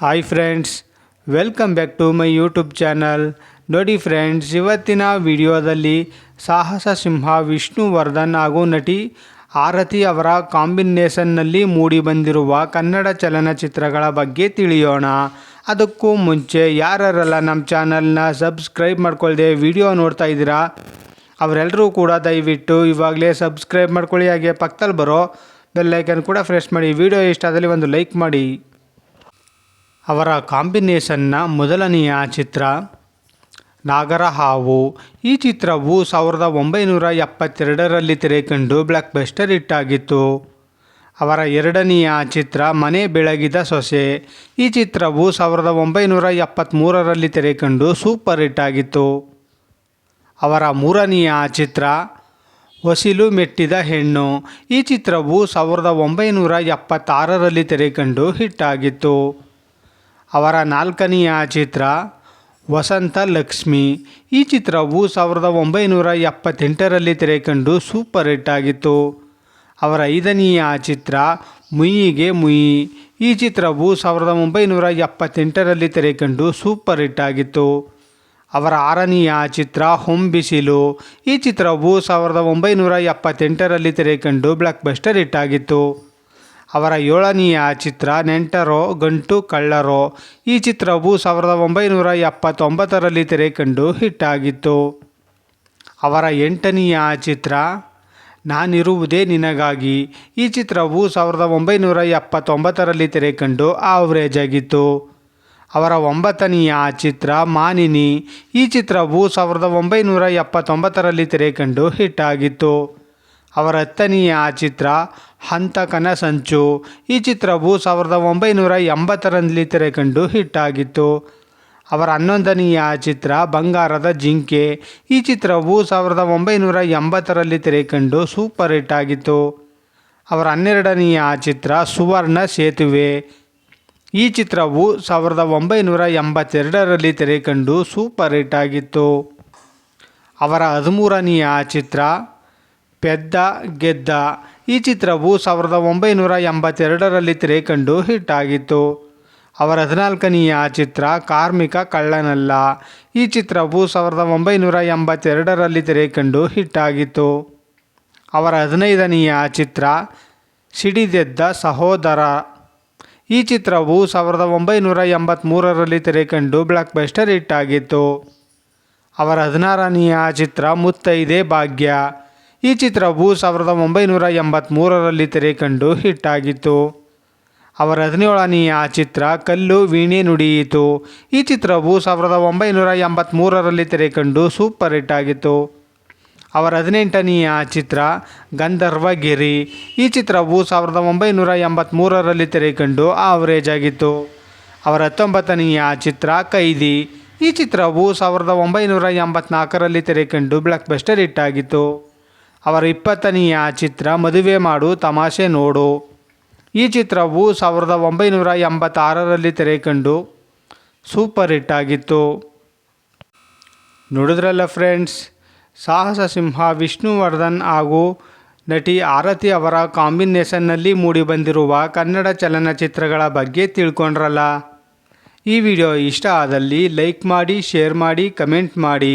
Hi friends welcome back to my YouTube channel ನೋಡಿ friends ಇವತ್ತಿನ ವಿಡಿಯೋದಲ್ಲಿ ಸಾಹಸ ಸಿಂಹ ವಿಷ್ಣುವರ್ಧನ್ ಹಾಗೂ ನಟಿ ಆರತಿ ಅವರ ಕಾಂಬಿನೇಷನ್ನಲ್ಲಿ ಮೂಡಿಬಂದಿರುವ ಕನ್ನಡ ಚಲನಚಿತ್ರಗಳ ಬಗ್ಗೆ ತಿಳಿಯೋಣ. ಅದಕ್ಕೂ ಮುಂಚೆ ಯಾರೆಲ್ಲ ನಮ್ಮ ಚಾನಲ್ನ ಸಬ್ಸ್ಕ್ರೈಬ್ ಮಾಡ್ಕೊಳ್ದೆ ವಿಡಿಯೋ ನೋಡ್ತಾ ಇದ್ದೀರಾ ಅವರೆಲ್ಲರೂ ಕೂಡ ದಯವಿಟ್ಟು ಇವಾಗಲೇ ಸಬ್ಸ್ಕ್ರೈಬ್ ಮಾಡ್ಕೊಳ್ಳಿ. ಹಾಗೆ ಪಕ್ಕದಲ್ಲಿ ಬರೋ ಬೆಲ್ಲೈಕನ್ ಕೂಡ ಫ್ರೆಶ್ ಮಾಡಿ. ವಿಡಿಯೋ ಇಷ್ಟ ಆದಲ್ಲಿ ಒಂದು ಲೈಕ್ ಮಾಡಿ. ಅವರ ಕಾಂಬಿನೇಷನ್ನ ಮೊದಲನೆಯ ಚಿತ್ರ ನಾಗರ ಹಾವು ಈ ಚಿತ್ರವು ಸಾವಿರದ ಒಂಬೈನೂರ ಎಪ್ಪತ್ತೆರಡರಲ್ಲಿ ತೆರೆಕಂಡು ಬ್ಲಾಕ್ ಬಸ್ಟರ್ ಹಿಟ್ಟಾಗಿತ್ತು. ಅವರ ಎರಡನೆಯ ಚಿತ್ರ ಮನೆ ಬೆಳಗಿದ ಸೊಸೆ. ಈ ಚಿತ್ರವು ಸಾವಿರದ ಒಂಬೈನೂರ ಎಪ್ಪತ್ತ್ಮೂರರಲ್ಲಿ ತೆರೆಕಂಡು ಸೂಪರ್ ಹಿಟ್ ಆಗಿತ್ತು. ಅವರ ಮೂರನೆಯ ಚಿತ್ರ ಹೊಸಿಲು ಮೆಟ್ಟಿದ ಹೆಣ್ಣು. ಈ ಚಿತ್ರವು ಸಾವಿರದ ಒಂಬೈನೂರ ಎಪ್ಪತ್ತಾರರಲ್ಲಿ ತೆರೆಕಂಡು ಹಿಟ್ಟಾಗಿತ್ತು ಅವರ ನಾಲ್ಕನೆಯ ಚಿತ್ರ ವಸಂತ ಲಕ್ಷ್ಮಿ. ಈ ಚಿತ್ರವು ಸಾವಿರದ ಒಂಬೈನೂರ ಎಪ್ಪತ್ತೆಂಟರಲ್ಲಿ ತೆರೆಕಂಡು ಸೂಪರ್ ಹಿಟ್ ಆಗಿತ್ತು. ಅವರ ಐದನೆಯ ಚಿತ್ರ ಮುಯಿಗೆ ಮುಯಿ. ಈ ಚಿತ್ರವು ಸಾವಿರದ ಒಂಬೈನೂರ ಎಪ್ಪತ್ತೆಂಟರಲ್ಲಿ ತೆರೆಕಂಡು ಸೂಪರ್ ಹಿಟ್ ಆಗಿತ್ತು. ಅವರ ಆರನೆಯ ಚಿತ್ರ ಹೊಂಬಿಸಿಲು. ಈ ಚಿತ್ರವು ಸಾವಿರದ ಒಂಬೈನೂರ ಎಪ್ಪತ್ತೆಂಟರಲ್ಲಿ ತೆರೆಕಂಡು ಬ್ಲಾಕ್ ಬಸ್ಟರ್ ಹಿಟ್ ಆಗಿತ್ತು. ಅವರ ಏಳನೆಯ ಚಿತ್ರ ನೆಂಟರೋ, ಗಂಟು ಕಳ್ಳರೋ. ಈ ಚಿತ್ರವು ಸಾವಿರದ ಒಂಬೈನೂರ ಎಪ್ಪತ್ತೊಂಬತ್ತರಲ್ಲಿ ತೆರೆಕಂಡು ಹಿಟ್ ಆಗಿತ್ತು ಅವರ ಎಂಟನೆಯ ಚಿತ್ರ, ನಾನಿರುವುದೇ ನಿನಗಾಗಿ. ಈ ಚಿತ್ರವು ಸಾವಿರದ ಒಂಬೈನೂರ ಎಪ್ಪತ್ತೊಂಬತ್ತರಲ್ಲಿ ತೆರೆಕಂಡು ಆವ್ರೇಜ್ ಆಗಿತ್ತು ಅವರ ಒಂಬತ್ತನೆಯ ಚಿತ್ರ, ಮಾನಿನಿ. ಈ ಚಿತ್ರವು ಸಾವಿರದ ಒಂಬೈನೂರ ಎಪ್ಪತ್ತೊಂಬತ್ತರಲ್ಲಿ ತೆರೆಕಂಡು ಹಿಟ್ ಆಗಿತ್ತು ಅವರ ಹತ್ತನೆಯ ಚಿತ್ರ ಹಂತಕನ ಸಂಚು ಈ ಚಿತ್ರವು ಸಾವಿರದ ಒಂಬೈನೂರ ಎಂಬತ್ತರಲ್ಲಿ ತೆರೆಕಂಡು ಹಿಟ್ಟಾಗಿತ್ತು ಅವರ ಹನ್ನೊಂದನೆಯ ಚಿತ್ರ ಬಂಗಾರದ ಜಿಂಕೆ. ಈ ಚಿತ್ರವು ಸಾವಿರದ ಒಂಬೈನೂರ ಎಂಬತ್ತರಲ್ಲಿ ತೆರೆಕಂಡು ಸೂಪರ್ ಹಿಟ್ ಆಗಿತ್ತು. ಅವರ ಹನ್ನೆರಡನೆಯ ಚಿತ್ರ ಸುವರ್ಣ ಸೇತುವೆ. ಈ ಚಿತ್ರವು ಸಾವಿರದ ಒಂಬೈನೂರ ಎಂಬತ್ತೆರಡರಲ್ಲಿ ತೆರೆಕಂಡು ಸೂಪರ್ ಹಿಟ್ ಆಗಿತ್ತು. ಅವರ ಹದಿಮೂರನೆಯ ಚಿತ್ರ ಪೆದ್ದ ಗೆದ್ದ. ಈ ಚಿತ್ರವು ಸಾವಿರದ ಒಂಬೈನೂರ ಎಂಬತ್ತೆರಡರಲ್ಲಿ ತೆರೆಕಂಡು ಹಿಟ್ ಆಗಿತ್ತು ಅವರ ಹದಿನಾಲ್ಕನೆಯ ಚಿತ್ರ ಕಾರ್ಮಿಕ ಕಳ್ಳನಲ್ಲ. ಈ ಚಿತ್ರವು ಸಾವಿರದ ಒಂಬೈನೂರ ಎಂಬತ್ತೆರಡರಲ್ಲಿ ತೆರೆಕಂಡು ಹಿಟ್ ಆಗಿತ್ತು ಅವರ ಹದಿನೈದನೆಯ ಚಿತ್ರ ಸಿಡಿದೆದ್ದ ಸಹೋದರ. ಈ ಚಿತ್ರವು ಸಾವಿರದ ಒಂಬೈನೂರ ಎಂಬತ್ತ್ಮೂರರಲ್ಲಿ ತೆರೆಕಂಡು ಬ್ಲಾಕ್ ಬಸ್ಟರ್ ಹಿಟ್ ಆಗಿತ್ತು ಅವರ ಹದಿನಾರನೆಯ ಚಿತ್ರ ಮುತ್ತೈದೆ ಭಾಗ್ಯ. ಈ ಚಿತ್ರವು ಸಾವಿರದ ಒಂಬೈನೂರ ಎಂಬತ್ತ್ಮೂರರಲ್ಲಿ ತೆರೆಕಂಡು ಹಿಟ್ ಆಗಿತ್ತು ಅವರ ಹದಿನೇಳನೆಯ ಚಿತ್ರ ಕಲ್ಲು ವೀಣೆ ನುಡಿಯಿತು. ಈ ಚಿತ್ರವು ಸಾವಿರದ ಒಂಬೈನೂರ ಎಂಬತ್ತ್ಮೂರರಲ್ಲಿ ತೆರೆಕಂಡು ಸೂಪರ್ ಹಿಟ್ ಆಗಿತ್ತು. ಅವರ ಹದಿನೆಂಟನೆಯ ಚಿತ್ರ ಗಂಧರ್ವಗಿರಿ. ಈ ಚಿತ್ರವು ಸಾವಿರದ ಒಂಬೈನೂರ ಎಂಬತ್ತ್ಮೂರರಲ್ಲಿ ತೆರೆಕಂಡು ಆವರೇಜ್ ಆಗಿತ್ತು. ಅವರ ಹತ್ತೊಂಬತ್ತನೆಯ ಚಿತ್ರ ಕೈದಿ. ಈ ಚಿತ್ರವು ಸಾವಿರದ ಒಂಬೈನೂರ ಎಂಬತ್ನಾಲ್ಕರಲ್ಲಿ ತೆರೆಕಂಡು ಬ್ಲಾಕ್ ಬಸ್ಟರ್ ಹಿಟ್ ಆಗಿತ್ತು. ಅವರ ಇಪ್ಪತ್ತನೆಯ ಚಿತ್ರ ಮದುವೆ ಮಾಡು ತಮಾಷೆ ನೋಡು. ಈ ಚಿತ್ರವು ಸಾವಿರದ ಒಂಬೈನೂರ ಎಂಬತ್ತಾರರಲ್ಲಿ ತೆರೆಕಂಡು ಸೂಪರ್ ಹಿಟ್ ಆಗಿತ್ತು ನೋಡಿದ್ರಲ್ಲ ಫ್ರೆಂಡ್ಸ್, ಸಾಹಸ ಸಿಂಹ ವಿಷ್ಣುವರ್ಧನ್ ಹಾಗೂ ನಟಿ ಆರತಿ ಅವರ ಕಾಂಬಿನೇಷನ್ನಲ್ಲಿ ಮೂಡಿಬಂದಿರುವ ಕನ್ನಡ ಚಲನಚಿತ್ರಗಳ ಬಗ್ಗೆ ತಿಳ್ಕೊಂಡ್ರಲ್ಲ. ಈ ವಿಡಿಯೋ ಇಷ್ಟ ಆದಲ್ಲಿ ಲೈಕ್ ಮಾಡಿ, ಶೇರ್ ಮಾಡಿ, ಕಮೆಂಟ್ ಮಾಡಿ.